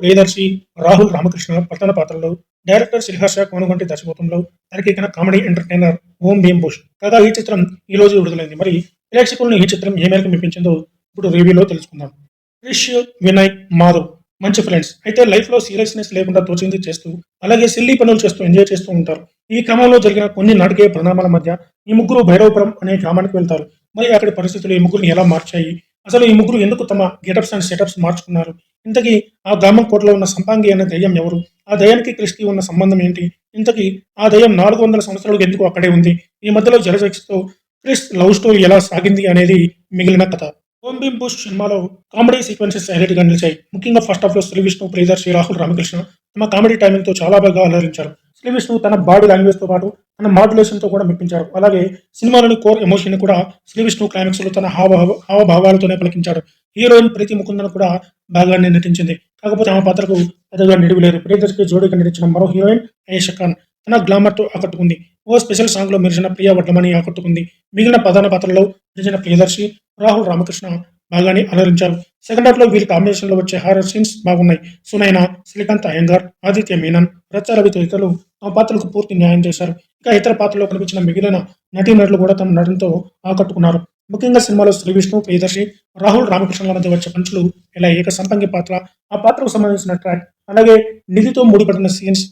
ప్రియదర్శి రాహుల్ రామకృష్ణ ప్రధాన పాత్రలో డైరెక్టర్ శ్రీహర్ష కోనగొంటి దర్శకత్వంలో తెరకెక్కిన కామెడీ ఎంటర్టైనర్ ఓం భీమ్ భూష్ కాగా ఈ చిత్రం ఈ రోజు విడుదలైంది. మరి ప్రేక్షకులను ఈ చిత్రం ఏ మేరకు మెప్పించిందో ఇప్పుడు రివ్యూలో తెలుసుకుందాం. క్రిష్ వినయ్ మాధవ్ మంచి ఫ్రెండ్స్. అయితే లైఫ్లో సీరియస్నెస్ లేకుండా తోచింది చేస్తూ అలాగే సిల్లీ పనులు చేస్తూ ఎంజాయ్ చేస్తూ ఉంటారు. ఈ క్రమంలో జరిగిన కొన్ని నాటకీయ పరిణామాల మధ్య ఈ ముగ్గురు భైరవపురం అనే గ్రామానికి వెళ్తారు. మరి అక్కడి పరిస్థితులు ఈ ముగ్గురిని ఎలా మార్చాయి? అసలు ఈ ముగ్గురు ఎందుకు తమ గెటప్స్ అండ్ సెటప్స్ మార్చుకున్నారు? ఇంతకీ ఆ గ్రామం కోటలో ఉన్న సంపాంగి అనే దయ్యం ఎవరు? ఆ దయ్యానికి క్రిస్కి ఉన్న సంబంధం ఏంటి? ఇంతకీ ఆ దయ్యం నాలుగు వందల సంవత్సరాలకు ఎందుకు అక్కడే ఉంది? ఈ మధ్యలో జలజక్స్తో క్రిస్ లవ్ స్టోరీ ఎలా సాగింది అనేది మిగిలిన కథ. ఓం భీమ్ బుష్ సినిమాలో కామెడీ సీక్వెన్సెస్ హైలైట్గా నిలిచాయి. ముఖ్యంగా ఫస్ట్ హాఫ్లో శ్రీ విష్ణు ప్రియదర్శి రాహుల్ రామకృష్ణ తమ కామెడీ టైమింగ్తో చాలా బాగా అలరించారు. శ్రీ విష్ణు తన బాడీ లాంగ్వేజ్తో పాటు అన్న మాడ్యులేషన్తో కూడా మెప్పించారు. అలాగే సినిమాలోని కోర్ ఎమోషన్ కూడా శ్రీ విష్ణు క్లైమాక్స్లో తన హావభావ హావభావాలతోనే పలికించారు హీరోయిన్ ప్రీతి ముకుందన్ కూడా బాగానే నటించింది. కాకపోతే ఆమె పాత్రకు పెద్దగా నిడివిలేదు ప్రియదర్శికి జోడీగా నటించిన మరో హీరోయిన్ ఐషా ఖాన్ తన గ్లామర్తో ఆకట్టుకుంది. ఓ స్పెషల్ సాంగ్లో మెరిసిన ప్రియా వడ్లమని ఆకట్టుకుంది. మిగిలిన ప్రధాన పాత్రలో మెరిసిన ప్రియదర్శి రాహుల్ రామకృష్ణ బాగానే అలరించారు. సెకండ్ హాఫ్లో వీరి కాంబినేషన్లో వచ్చే హారర్ సీన్స్ బాగున్నాయి. సునైన శ్రీకాంత్ అయ్యంగార్ ఆదిత్య మీనన్ రచ్చ రవి తదితరులు తమ పాత్రలకు పూర్తి న్యాయం చేశారు. ఇంకా ఇతర పాత్రలో కనిపించిన మిగిలిన నటీనటులు కూడా తమ నటనతో ఆకట్టుకున్నారు. ముఖ్యంగా సినిమాలో శ్రీ విష్ణు ప్రియదర్శి రాహుల్ రామకృష్ణల మధ్య వచ్చే పంచులు ఇలా ఏక సంపంగి పాత్ర ఆ పాత్రకు సంబంధించిన ట్రాక్ అలాగే నిధితో ముడిపడిన సీన్స్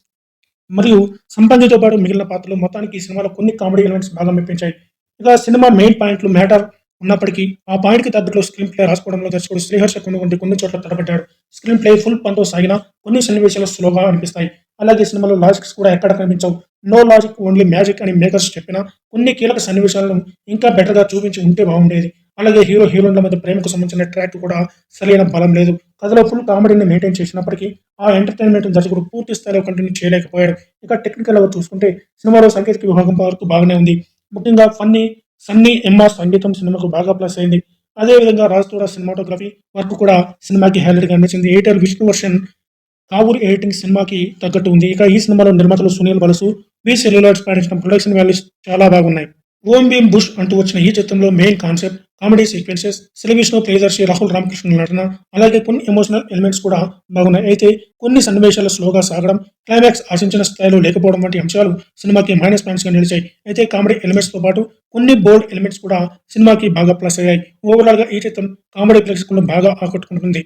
మరియు సంపంగితో పాటు మిగిలిన పాత్రలు మొత్తానికి ఈ సినిమాలో కొన్ని కామెడీ ఎలిమెంట్స్ బాగా మెప్పించాయి. ఇక సినిమా మెయిన్ పాయింట్లు మ్యాటర్ ఉన్నప్పటికీ ఆ పాయింట్కి తగ్గట్లు స్క్రీన్ ప్లే రాసుకోవడంలో దర్శకుడు శ్రీహర్ష కొన్ని వంటి కొన్ని చోట్ల తడబడ్డాడు. స్క్రీన్ ప్లే ఫుల్ పనితో సాగినా కొన్ని సన్నివేశాలు స్లోగా అనిపిస్తాయి. అలాగే సినిమాలో లాజిక్స్ కూడా ఎక్కడ కనిపించవు. నో లాజిక్ ఓన్లీ మ్యాజిక్ అని మేకర్స్ చెప్పినా కొన్ని కీలక సన్నివేశాలను ఇంకా బెటర్గా చూపించి ఉంటే బాగుండేది. అలాగే హీరో హీరోయిన్ల మధ్య ప్రేమకు సంబంధించిన ట్రాక్ కూడా సరైన బలం లేదు. కథలో ఫుల్ కామెడీని మెయింటైన్ చేసినప్పటికీ ఆ ఎంటర్టైన్మెంట్ దర్శకుడు పూర్తి స్థాయిలో కంటిన్యూ చేయలేకపోయాడు. ఇక టెక్నికల్గా చూసుకుంటే సినిమాలో సాంకేతిక విభాగం వరకు బాగానే ఉంది. ముఖ్యంగా ఫన్నీ సన్నీ ఎంఆర్ సంగీతం సినిమాకు బాగా ప్లస్ అయింది. అదేవిధంగా రాజతోడ సినిమాటోగ్రఫీ వర్క్ కూడా సినిమాకి హైలైట్గా అనిపించింది. Editor Vishnu version Kavuri editing సినిమాకి తగ్గట్టు ఉంది. ఇక ఈ సినిమాలో నిర్మాతలు సునీల్ బలసు వి సెల్యులార్స్ పాటించిన ప్రొడక్షన్ వాల్యూస్ చాలా బాగున్నాయి. ఓం భీమ్ బుష్ అంటూ వచ్చిన ఈ చిత్రంలో main concept comedy sequences Sree Vishnu Priyadarshi Rahul Ramakrishna నటన అలాగే కొన్ని ఎమోషనల్ ఎలిమెంట్స్ కూడా బాగున్నాయి. అయితే కొన్ని సన్నివేశాలు స్లోగా సాగడం క్లైమాక్స్ ఆశించిన స్థాయిలో లేకపోవడం వంటి అంశాలు సినిమాకి మైనస్ పాయింట్స్గా నిలిచాయి. అయితే కామెడీ ఎలిమెంట్స్తో పాటు కొన్ని బోల్డ్ ఎలిమెంట్స్ కూడా సినిమాకి బాగా ప్లస్ అయ్యాయి. ఓవరాల్గా ఈ చిత్రం కామెడీ ప్రేక్షకులను బాగా ఆకట్టుకుంటుంది.